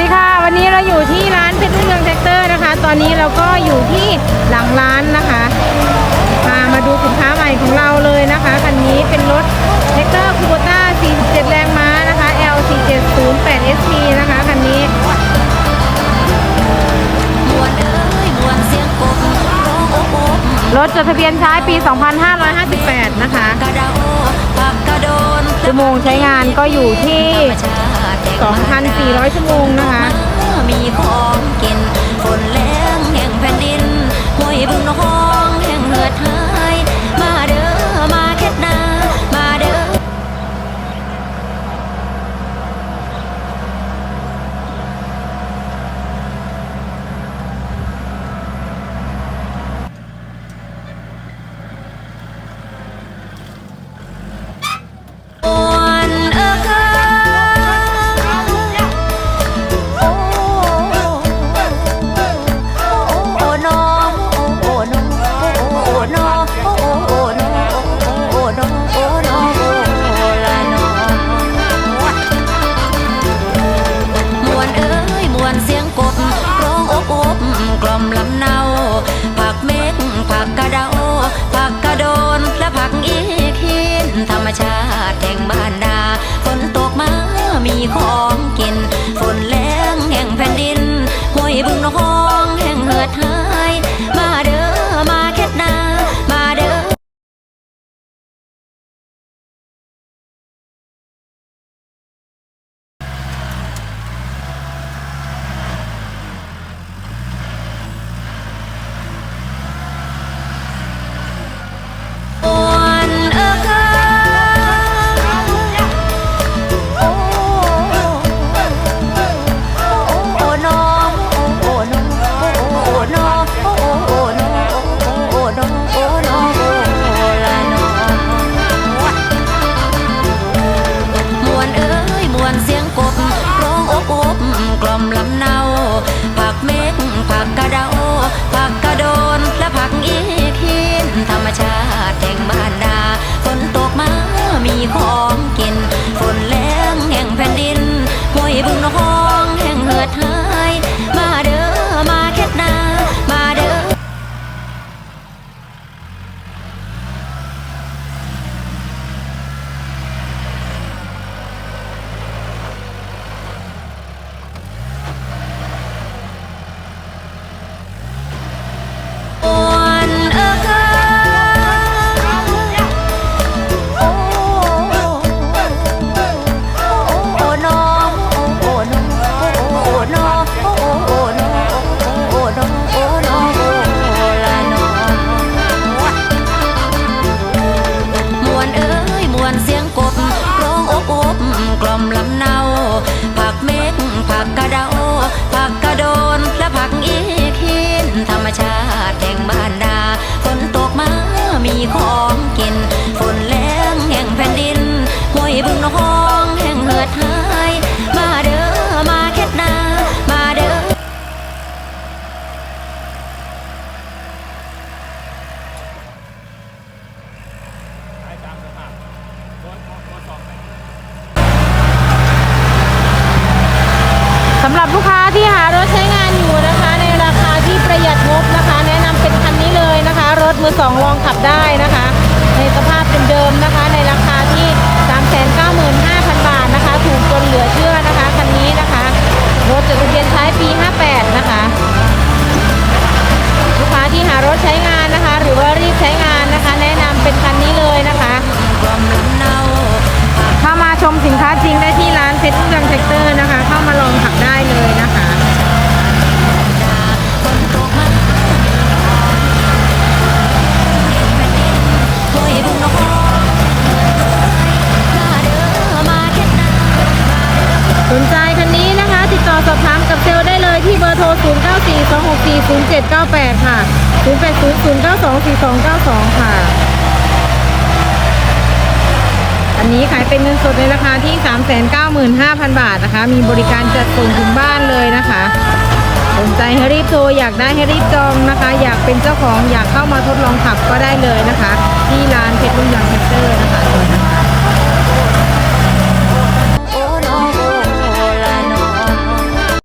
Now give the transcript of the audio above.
นี้เราอยู่ที่ร้านเพชรรุ่งเรืองแท็กเตอร์นะคะ ตอนนี้เราก็อยู่ที่หลังร้านนะคะพามาดูสินค้าใหม่ของเราเลยนะคะคันนี้เป็นรถแท็กเตอร์คูโบต้า 47 แรงม้านะคะ L470 8SP นะคะคันนี้มวนเอ้ยมวนเสียงกบร้องโอบโอบรถจดทะเบียนใช้ปี 2558 นะคะกระเดาผักกระโดนชั่วโมงใช้งานก็อยู่ที่ 2,400 ชั่วโมงนะคะ ชาำหรับลูกค้าที่หารถใช้งานอยู่นะคะ ในราคาที่ประหยัดงบนะคะ แนะนำเป็นคันนี้เลยนะคะ รถมือสองลองขับได้นะคะ ในสภาพเดิมๆนะคะ ในราคาที่ 395,000 บาทนะคะ ถูกจนเหลือเชื่อนะคะคันนี้นะคะ รถจดทะเบียนใช้ปี 58 นะคะ ลูกค้าที่หารถใช้งานนะคะ หรือว่ารีบใช้งานนะคะ แนะนำเป็นคันนี้เลยนะคะเนาถ้ามาชมสินค้าจริงได้ที่ร้านเพชรรุ่งเรืองแท็กเตอร์นะคะ เข้ามาลองขับ 0798 ค่ะ 0800924292 ค่ะ อันนี้ขายเป็นเงินสดในราคาที่ 395,000 บาทนะคะ มีบริการจัดส่งถึงบ้านเลยนะคะสนใจให้รีบโทรอยากได้ให้รีบจองนะคะ อยากเป็นเจ้าของอยากเข้ามาทดลองขับก็ได้เลยนะคะ ที่ร้านเพชรรุ่งเรืองแท็กเตอร์